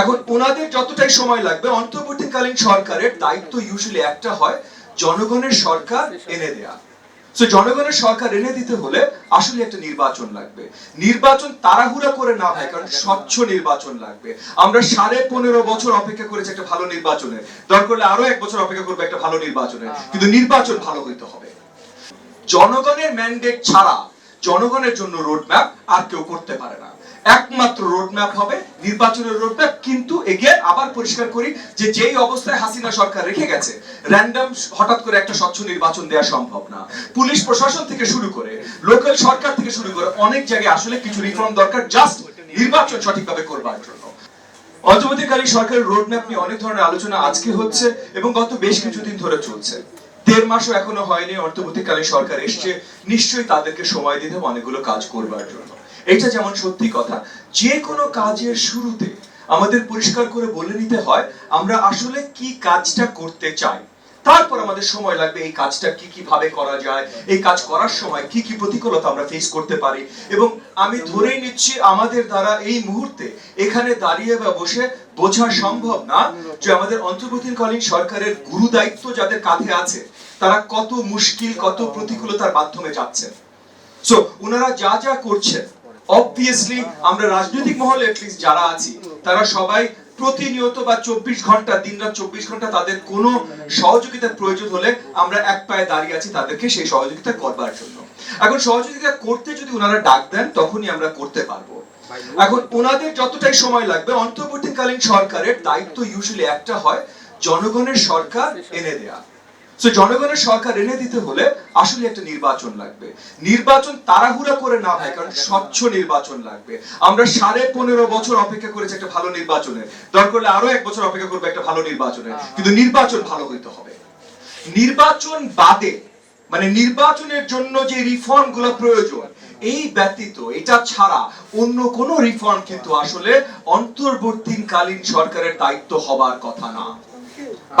এখন ওনাদের যতটাই সময় লাগবে অন্তর্বর্তীকালীন সরকারের দায়িত্ব ইউজুয়ালি একটা হয় জনগণের সরকার এনে দেয়া। সো জনগণের সরকার এনে দিতে হলে আসলে একটা নির্বাচন লাগবে। নির্বাচন তাড়াহুড়া করে না হয় কারণ স্বচ্ছ নির্বাচন লাগবে। আমরা সাড়ে পনেরো বছর অপেক্ষা করেছি একটা ভালো নির্বাচনের। দরকার হলে আরও এক বছর অপেক্ষা করবে একটা ভালো নির্বাচনের। কিন্তু নির্বাচন ভালো হইতে হবে। জনগণের ম্যান্ডেট ছাড়া জনগণের জন্য রোডম্যাপ আর কেউ করতে পারে না। একমাত্র রোডম্যাপ হবে, নির্বাচনের রোডম্যাপ কিন্তু এগিয়ে আবার পরিষ্কার করি যে যেই অবস্থায় হাসিনা সরকার রেখে গেছে র্যান্ডম হঠাৎ করে একটা স্বচ্ছ নির্বাচন দেওয়া সম্ভব না। পুলিশ প্রশাসন থেকে শুরু করে লোকাল সরকার থেকে শুরু করে অনেক জায়গায় আসলে কিছু রিফর্ম দরকার জাস্ট নির্বাচন সঠিকভাবে করবার জন্য। অন্তর্বর্তীকালীন সরকারের রোডম্যাপ নিয়ে অনেক ধরনের আলোচনা আজকে হচ্ছে এবং গত বেশ কিছুদিন ধরে চলছে। দেড় মাসও এখনও হয়নি অন্তর্বর্তীকালীন সরকার এসছে, নিশ্চয়ই তাদেরকে সময় দিতে অনেকগুলো কাজ করবার জন্য। এটা যেমন সত্যি কথা, যে কোনো কাজের শুরুতে আমাদের পরিষ্কার করে বলে নিতে হয়, আমরা আসলে কি কাজটা করতে চাই। তারপর আমাদের সময় লাগবে এই কাজটা কি কীভাবে করা যায়, এই কাজ করার সময় কি কি প্রতিকূলতা আমরা ফেস করতে পারি। এবং আমি ধরেই নিচ্ছি, আমাদের দ্বারা এই মুহূর্তে এখানে দাঁড়িয়ে বা বসে বোঝা সম্ভব না যে আমাদের অন্তর্বর্তীকালীন সরকারের গুরু দায়িত্ব যাদের কাঁধে আছে, তারা কত মুশকিল, কত প্রতিকূলতার মাধ্যমে যাচ্ছেন। সো ওনারা যা যা করছেন অবভিয়াসলি আমরা রাজনৈতিক মহলে অ্যাটলিস্ট যারা আছি, তারা সবাই প্রতিনিয়ত বা চব্বিশ ঘণ্টা দিন রাত চব্বিশ ঘণ্টা তাদের কোনো সহযোগিতার প্রয়োজন হলে আমরা এক পায়ে দাঁড়িয়ে আছি তাদেরকে সেই সহযোগিতা করবার জন্য। এখন সহযোগিতা করতে যদি ওনারা ডাক দেন, তখনই আমরা করতে পারব। এখন ওনাদের যতটাই সময় লাগবে, অন্তর্বর্তীকালীন সরকারের দায়িত্ব ইউজুয়ালি একটা হয়, জনগণের সরকার এনে দেয়া। সো জনগণের সরকার এনে দিতে হলে আসলে একটা নির্বাচন লাগবে। নির্বাচন তাড়াহুড়া করে না হয় কারণ স্বচ্ছ নির্বাচন লাগবে। আমরা সাড়ে পনেরো বছর অপেক্ষা করেছি একটা ভালো নির্বাচনের দরকার হলে আরও এক বছর অপেক্ষা করবে একটা ভালো নির্বাচনের কিন্তু নির্বাচন ভালো হইতে হবে। নির্বাচন বাদে মানে নির্বাচনের জন্য যে রিফর্মগুলো প্রয়োজন এই ব্যতীত এটা ছাড়া অন্য কোন রিফর্ম কিন্তু আসলে অন্তর্বর্তীকালীন সরকারের দায়িত্ব হবার কথা না।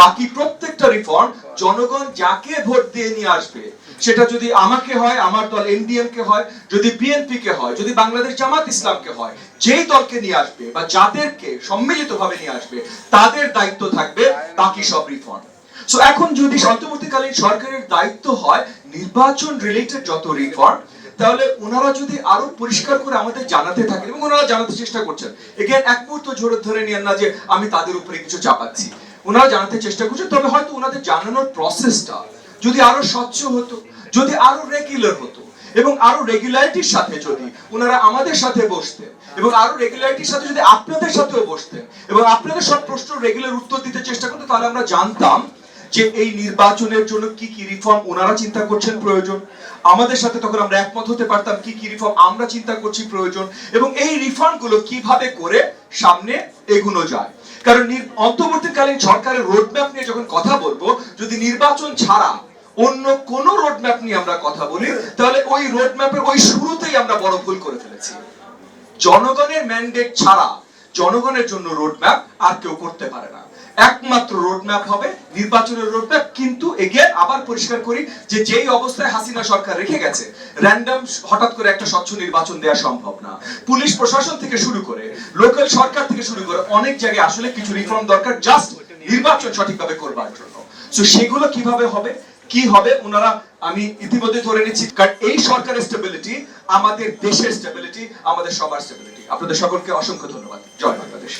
বাকি প্রত্যেকটা রিফর্ম জনগণ যাকে ভোট দিয়ে নিয়ে আসবে, সেটা যদি আমাকে হয়, আমার দল এনডিএম কে হয়, যদি বিএনপি কে হয়, যদি বাংলাদেশ জামাত ইসলামকে হয়, যেই দলকে নিয়ে আসবে বা যাদেরকে সম্মিলিতভাবে নিয়ে আসবে, তাদের দায়িত্ব থাকবে বাকি সব রিফর্ম সো এখন যদি অন্তর্বর্তীকালীন সরকারের দায়িত্ব হয় নির্বাচন রিলেটেড যত রিফর্ম তাহলে ওনারা যদি আরও পরিষ্কার করে আমাদের জানাতে থাকেন এবং ওনারা জানাতে চেষ্টা করছেন এগেন এক মুহূর্ত জোরে ধরে নিয়েন না যে আমি তাদের উপরে কিছু চাপাচ্ছি। ওনারা জানাতে চেষ্টা করছেন তবে হয়তো ওনাদের জানানোর প্রসেসটা যদি আরও স্বচ্ছ হতো, যদি আরও রেগুলার হতো, এবং আরও রেগুলারিটির সাথে যদি ওনারা আমাদের সাথে বসতেন, এবং আরও রেগুলারিটির সাথে যদি আপনাদের সাথেও বসতেন, এবং আপনাদের সব প্রশ্ন রেগুলার উত্তর দিতে চেষ্টা করতেন, তাহলে আমরা জানতাম যে এই নির্বাচনের জন্য কি কি রিফর্ম ওনারা চিন্তা করছেন প্রয়োজন। আমাদের সাথে তখন আমরা একমত হতে পারতাম কি কি রিফর্ম আমরা চিন্তা করছি প্রয়োজন, এবং এই রিফর্মগুলো কীভাবে করে সামনে এগুনো যায়। কারণ অন্তর্বর্তীকালীন সরকারের রোডম্যাপ নিয়ে যখন কথা বলব, যদি নির্বাচন ছাড়া অন্য কোন রোডম্যাপ নিয়ে আমরা কথা বলি, তাহলে ওই রোডম্যাপের ওই শুরুতেই আমরা বড় ভুল করে ফেলেছি। জনগণের ম্যান্ডেট ছাড়া জনগণের জন্য রোডম্যাপ আর কেউ করতে পারে না। একমাত্র রোডম্যাপ হবে, নির্বাচনের রোডম্যাপ কিন্তু এগিয়ে আবার পরিষ্কার করি যে যেই অবস্থায় হাসিনা সরকার রেখে গেছে র্যান্ডম হঠাৎ করে একটা স্বচ্ছ নির্বাচন দেওয়া সম্ভব না। পুলিশ প্রশাসন থেকে শুরু করে লোকাল সরকার থেকে শুরু করে অনেক জায়গায় আসলে কিছু রিফর্ম দরকার জাস্ট নির্বাচন সঠিকভাবে করবার জন্য। সো সেগুলো কীভাবে হবে, কি হবে, ওনারা আমি ইতিমধ্যে ধরে নিচ্ছি, কারণ এই সরকারের স্টেবিলিটি আমাদের দেশের স্টেবিলিটি আমাদের সবার স্টেবিলিটি আপনাদের সকলকে অসংখ্য ধন্যবাদ। জয় বাংলাদেশ।